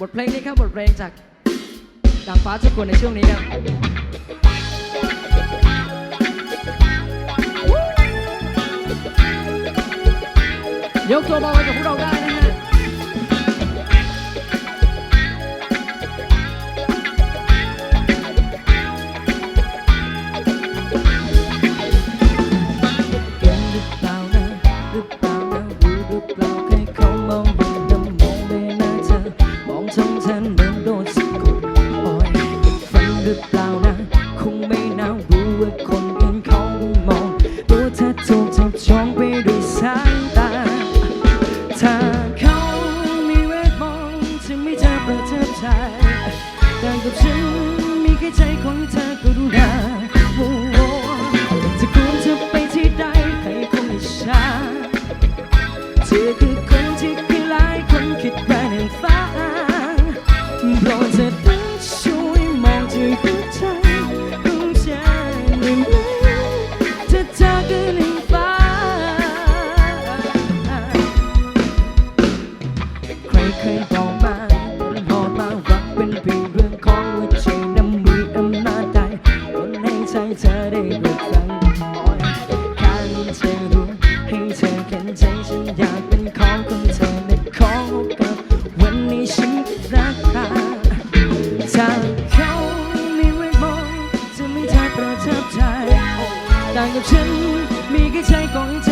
บทเพลงนี้ครับบทเพลงจากดังฟ้าทุกคนในช่วงนี้ครับยกตัวมาไว้กับพวกเราได้ ใจแต่กับฉันมีแค่ใจของเธอกรุณาโอ้โหจะควรจะไปที่ใดใครคงไม่ช้าเธอคือคนที่คือหลายคนคิดว่าในฟ้าโปรดเธอได้ช่วยมองที่หัวใจของฉันได้ไหมเธอเธอคือในฟ้า ใครเคยบอก ได้รดฟังโอ้ยการเธอรู้ให้เธอเห็นใจฉันอยากเป็นของของเธอและของกับวันนี้ฉันรักเธอถ้าเขามีเวทมองจะไม่เธอประทับใจต่างกับฉันมีแค่ใจของเธอ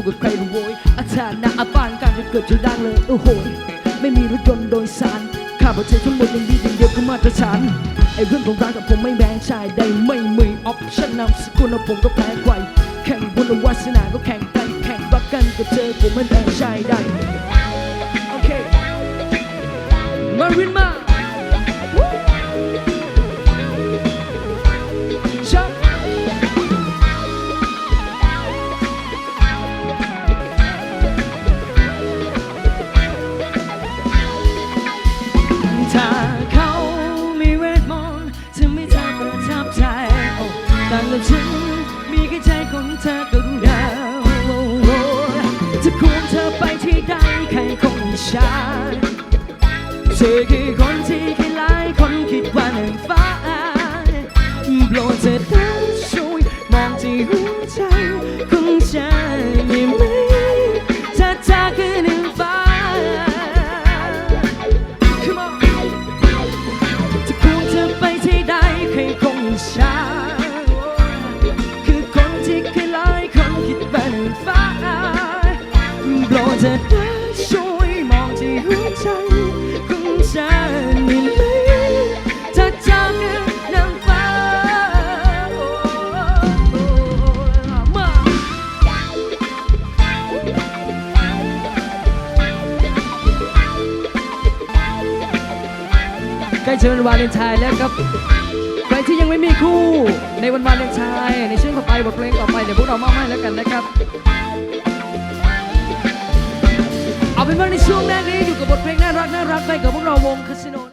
สู้กับใครรู้โวยอาชาน้าอาปานการจะเกิดจะดังเลยโอ้โหไม่มีรถยนต์โดยสารข้าพเจ้าทั้งหมดยังดีอย่างเดียวคือมาตรฐานไอ้เรื่องของร้านกับผมไม่แบ่งชายใดไม่มีออปชั่นนำสกุลผมก็แพ้ใครแข่งบุญวาสนาก็แข่งกันแข่งรักกันก็เจอผมไม่แบ่งชายใดโอเคมารินมา ต่าฉัน มีแค่ใจของเธอกรุณาจะควรเธอไปที่ใดใครคงไม่ใช่เธอคือคนที่ เธอได้ช่วยมองที่หัวใจของฉันได้ไหมถ้าเจ้าคือนางฟ้าโอ้โอ้มา ใกล้จะวันวาเลนไทน์แล้วครับใครที่ยังไม่มีคู่ในวันวาเลนไทน์ในช่วงต่อไปบทเพลงต่อไปเดี๋ยวพวกเรามอบให้แล้วกันนะครับ เอาเป็นว่าในช่วงแรกนี้อยู่กับบทเพลงน่ารักน่ารักไปกับพวกเราวงคาสิโน